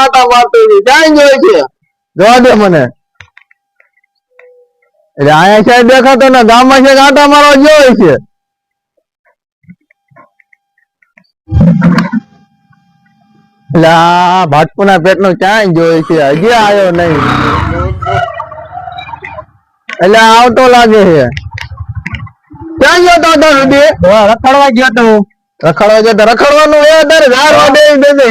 આટા મારતો ક્યાં જોઈ છે? જોવા દે મને. એટલે છે દેખાતો ને, ગામમાં છે આટા મારવા જોઈ છે? એટલે ના ભાટપુના પેટનો ક્યાંય જોઈ છે? હજી આવ્યો નહીં. એટલે આવતો લાગે છે. ક્યાં ગયો તો સુધી? રખડવા ગયો તો. રખડવા જતો રખડવાનું એ તારે ધાર વાડે દે દે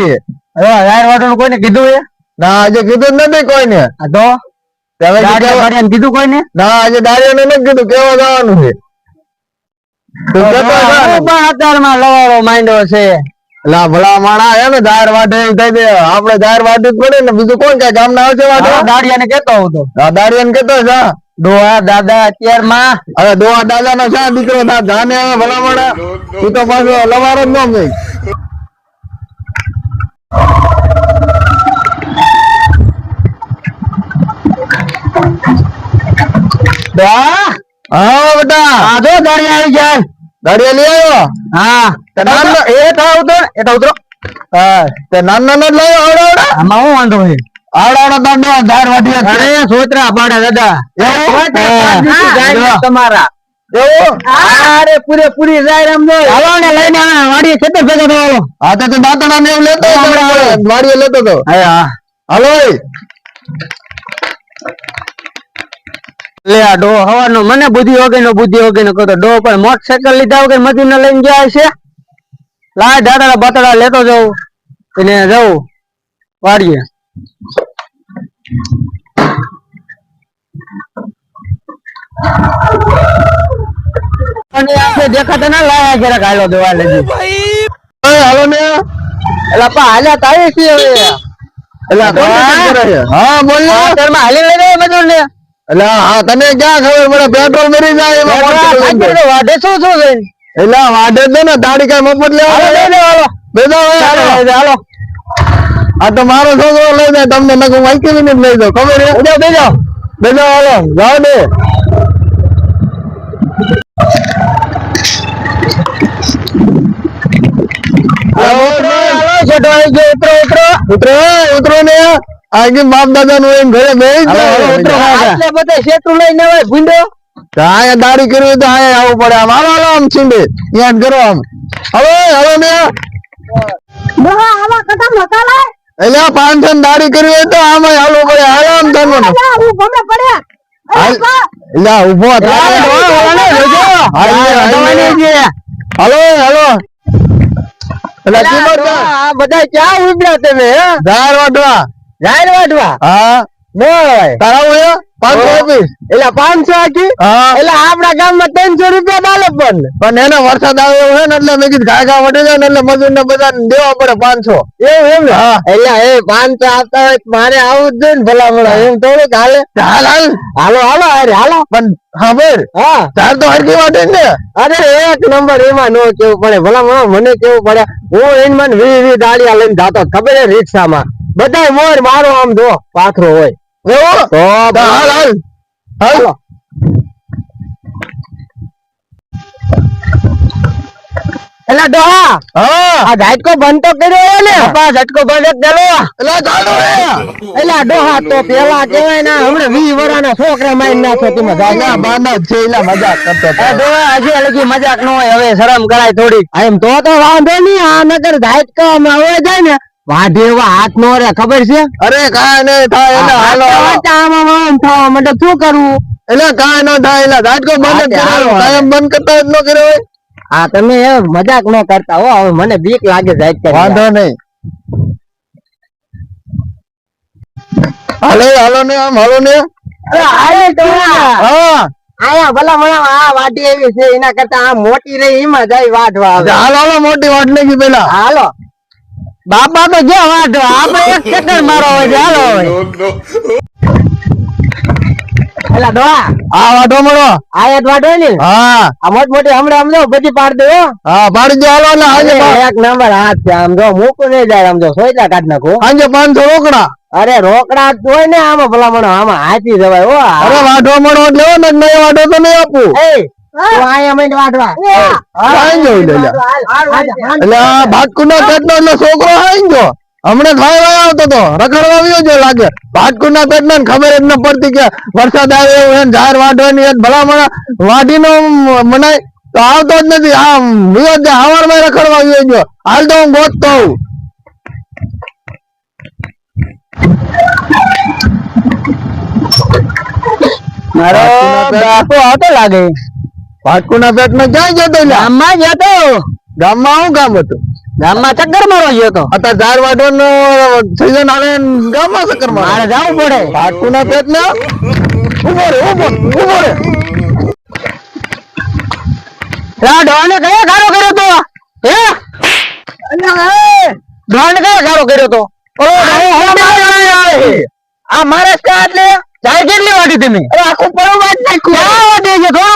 યાર વાટવાનું કોઈને કીધું એ? ના આજે કીધું નથી કોઈને. આ તો? તે હવે કીધું કોઈને? ના આજે દાડિયાને નથી કીધું કેવા જવાનું છે? આપડે જાહેર ને? હું હે ને વાટે પડે ને બીજું કોણ કઈ ગામ ના આવશે દાડિયાને કેતો હતો આ દાડિયાને કેતો છે હા. ડોહા દાદા અત્યારમાં? હવે ડોહા દાદા નો શા દીકરો થા જાને હવે ભલા માણા તું તો પાછો લવારો જ ન ગઈ. ડોહા? હા બેટા. આ જો દાડિયા આવી જાય. લઈ આવ્યો? હા. તે નાનો એ થાવ ઉતરો એ થાવ ઉતરો. હા. તે નાનો જ લાવ્યો આવડા આવડા. આમાં હું વાંધો છે આવડા દાંડો ધાર વાટી અરે સોતરા પાડા દાદા. એવું? તમારા. એવું? અરે પૂરે પૂરી જાય એમ હાલો ને લઈને આ ખેતર ભેગા થયો હા તો તું ને એવું લેતો વાડીએ લેતો હા હાલો લે આ ડો હવાનો મને બુદ્ધિ વગર નો બુદ્ધિ વગર નો કહતો ડો પણ મોટરસાયકલ લીધા વગર મજૂર ને લઈને ગયા છે લાય દાદા બતડા લેતો જવું એને જવું વાડીએ. દેખાતા ના લાયા જરાક હાલો દવા લેજો. હાલો ને. એટલે પા હાલ્યા તારી છે હવે. એટલે હા. કરે છે? હા બોલ. ને હાલી લઈ જાય મજૂર ને એટલે હા તને ક્યાં ખબર પડે? પેટ્રોલ મરી જાય એમાં. વાઢે શું શું એટલે વાઢે જ ને દાડી કઈ મફત લેવા હાલો હાલો. હાલો. આ તો મારો છોકરો લઈ જાય તમને નકર વાંચી ને લઈ જાઓ. ખબર બેજો બેજો બેજો હાલો જાઓ દે ઉતરો ઉતરો ને આગળ બાપ દાદા નું. એમ ઘરે બેસી જાય. બધા શેઠું લઈને આવે ભૂંડો? તો આયા દાડી કરવી તો આયા આવવું પડે આમ. હાલો હાલો આમ છીંડે. યાદ કરો આમ. હવે હવે ને. ડોહા આવા કદમ નતા લાય એટલે આ પાંચસો ની દાડી કરી હોય તો આમાં હાલવું પડે આરામ આમ ઊભો પડ્યા. હાલ. એટલે થાય હાલો, હાલો. હાલ, હાલ, હાલ. હાલો હાલો. બધા ક્યાં ઉભ્યા તમે હે? ધાર વાટવા જાહેર વાટવા હા. બોલ. તારા હોય? પાંચસો આપીશ એટલે પાંચસો એટલે આપણા ગામમાં ત્રણસો રૂપિયા ડાલે પણ. પણ એને વરસાદ આવ્યો હોય ને એટલે મેં કીધું ઘા ઘા વટી જાય ને એટલે મજૂર ને બધા દેવા પડે પાંચસો. એવું એમ ને? હા. એટલે એ પાંચસો આપતા હોય મારે આવું જ જોઈએ ને ભલામણ. એમ થોડુંક હાલે. હાલ હાલ. હાલો હાલો અરે હાલો. પણ હા ભાઈ હા. તાર તો હરકી વાટે ને. અરે એક નંબર એમાં નો કેવું પડે. ભલામણ મને કેવું પડે. હું એન મને વી વી દાળિયા લઈને જાતો. ખબર હે રિક્ષામાં? બધા મોર મારો આમ જો પાથરો હોય. એવું તો તો હાલ હાલ હાલ એલા ડોહા હા આ ઝાટકો બંધ તો કર્યો ને બાપા ઝટકો બંધ ચાલો એલા ચાલુ આ ડોહા તો પેલા કેવાય ને હમણાં વી વર્ષના છોકરા મારી નાખો તમે ના બાના છે એલા મજાક કરતો. આ ડોહા હજી લગી મજાક ન હોય હવે શરમ કરાય થોડી એમ તો તો વાંધો નહીં આ નગર ઝાટકો માં હોય જાય ને વાઢે એવા હાથ નો રે ખબર છે? અરે કાંઈ નહીં થાય એટલે હાલો. આમ થવા માટે શું કરવું? એટલે કાય નો થાય એટલે ઝાટકો બંધ હાલો. કાયમ બંધ કરતા જ ન કર્યો. હોય હા તમે એ મજાક ન કરતા હો હવે મને બીક લાગે ઝાટકો વાંધો નહીં. હાલો હાલો ને આમ હાલો ને. અરે હાલે ડોહા હા. આયા ભલા મણા આ વાટી એવી છે એના કરતા આ મોટી રહી એમાં જાય વાઢવા હાલો હાલો મોટી વાટ નાખી પેલા. હાલો. બાપા તો જો વાંધો આપણે એક સેકન્ડ મારો હોય છે હાલો એલા ડોહા આ વાટો મળો. આયાત વાટો ને? હા. આ મોટ મોટી હમણાં આમ બધી પાડ દે હો. હા પાડી દો હાલો આજે એક નંબર હાથ છે આમ જો મૂકું નહીં જાય આમ જો સોયટા કાઢ નાખો. આજે પાંચસો રોકડા. અરે રોકડા હોય ને આમાં ભલામણ આમાં હાથી જવાય હો. અરે વાઢો મળો એટલે હો ને નહીં વાટો તો નહીં આપું. છોકરો હમણાં આવતો રખડવા આવ્યો લાગે. ને ખબર જ ન પડતી કે વરસાદ આવે એવું એને વાઢવાની ભલામણ વાઢી નો મનાય. તો આવતો જ નથી. આમ જ હવારમાં રખડવા આવ્યો ગયો. હાલ તો હું ગોતતો હોઉં મારો બાપુ આવતો લાગે. ભાટકુના પેટમાં ક્યાં જતો ગામમાં જ હતો ગામમાં શું કામ હતું? ગામમાં ચક્કર મારવા ગયો હતો અત્યારે ઝાડ વાઢવાનો સિઝન આવે ગામમાં ચક્કર મારે મારે જવું પડે. ભાટકુના પેટ ઊભો રે ઊભો ઊભો રે. લા કયો ગારો કર્યો તો? હે? ડોન કયો ગારો કર્યો તો? ડોન આ મારે સ્ટાર્ટ લે ચાય કેટલી વાટી તમે? આખું પડો વાત નાખ્યું. ક્યાં વાટી છે? થોડો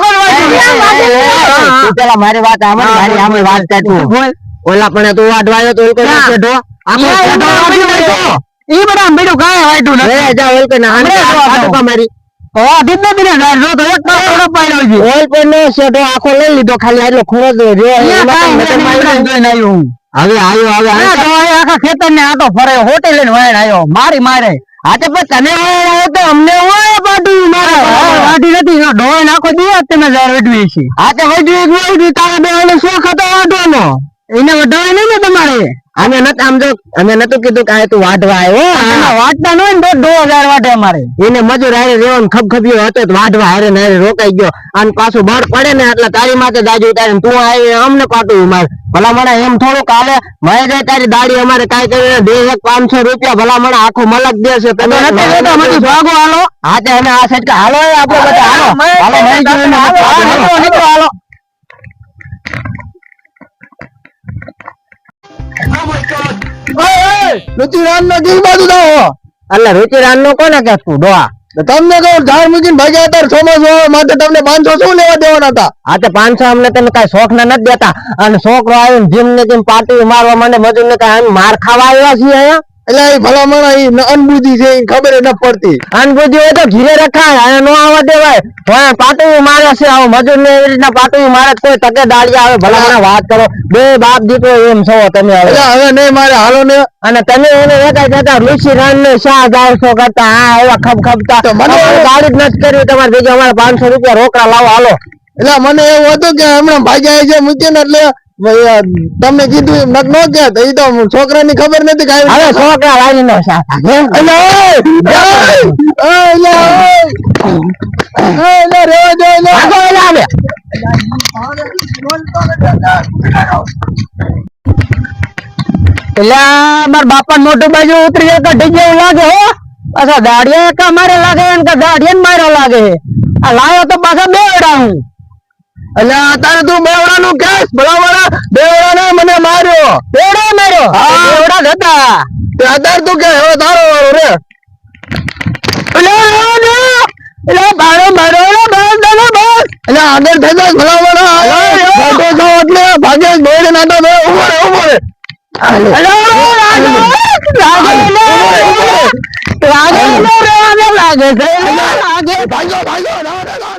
પેલા મારી વાત આમ મારી આમે વાત કાઢું બોલ. ઓલા પણ તું વાડવાયો તો ઓલકો શેઠો આખો શેઠો નાખ્યો ઈ બધા બીડું કાંઈ વાટ્યું નથી. રે જા ઓલકો ના આને આટો મારી ઓ દીધો દીને ગાડ તો એક પાસ થોડો પાડ્યો છે. ઓલ નો શેઠો આખો લઈ લીધો ખાલી આટલો ખૂણો જ રે હવે આવ્યો હવે આખા ખેતર ને આટો ફરે હોટેલ લઈને વાયણ આવ્યો. મારી મારે. હાથે પણ તને આવ્યો તો અમને હોય પાટી નથી ડોય નાખો દિવસ તમે જાર વડવી છે હાથે વડવી એક તારા બે એને વઢાવે નહીં ને તમારે? અમે નત આમ જો અમે નતું કીધું કે આ તું વાઢવા આવ્યો વાઢતા ન હોય ને દો હજાર વાઢે અમારે. એને મજૂર હારે રેવાનો ખબખબીયો હતો તો વાઢવા હારે ને હારે રોકાઈ ગયો. અને પાછું બળ પડે ને એટલે તારી માથે દાજી ઉતારે તું આવી અમને પાટું માર ભલા મને એમ થોડુંક હાલે. મય જાય તારી દાડી અમારે કાઈ કરીને બે એક પાંચસો રૂપિયા ભલા મને આખું મલક દે છે. તમે ભાગો હાલો. હા તે અમે આ સાઈડ હાલો આપડે બધા હાલો. હાલો. મય નો બાજુ જાઓ. એટલે રુચિરાન નો કોને કે તું ડોહા તમને તો ઝાડ મૂકીને ભાગ્યા અત્યારે ચોમાસું માટે તમને પાંચસો શું લેવા દેવાના હતા? આ તે પાંચસો અમને તમે કઈ શોખ ના નથી દેતા. અને છોકરો આવ્યો જીમ ને જેમ પાર્ટી મારવા મને મજૂર ને કઈ માર ખાવા આવ્યા છીએ અહીંયા? એટલે એ ભલામણ અનબુદ્ધિ છે ખબર ન પડતી. અનબુદ્ધિ હોય તો ઘીરે રખાય અને નો આવવા દેવાય હવે પાટું મારે છે આવો મજૂર ને એવી રીતના પાટું મારે કોઈ તકે દાળી આવે ભલા વાત કરો. બે બાપ દીકરો એમ છો તમે હવે. હવે નહીં મારે હાલો ને. અને તમે એને વેચાઈ જતા ઋષિ રાન ને શા જાવશો કરતા હા એવા ખબ ખબતા મને અમારે જ નથી કરવી તમારે ભેગી અમારે પાંચસો રૂપિયા રોકડા લાવો હાલો. એટલે મને એવું હતું કે હમણાં ભાગ્યા છે મૂકીને એટલે તમને કીધું એમ નક નો એ તો છોકરાની ખબર નથી કે હવે છોકરા વાળી નો એટલે મારા બાપા મોટું બાજુ ઉતરી જાય તો ડીજે લાગે હો. પાછા દાડિયા કા મારે લાગે કે દાડિયા મારે લાગે. આ લાયો તો પાછા બે અડા હું એટલે અત્યારે તું બેવડાનું કેસ? બરાબર બેવડાને મને માર્યો. બેવડા માર્યો? હા. બેવડા હતા. અત્યારે તું કે હવે તારો વાળો રે. એટલે ને. બારો ને બસ દાદા બસ એટલે આગળ જાય બરાબર ભાગે જાઓ એટલે ભાગે દોડે ના તો ઊભો રે ઊભો રે. અલે રાજો રાજો રાજો રાજો લાગે છે લાગે ભાગો ભાગો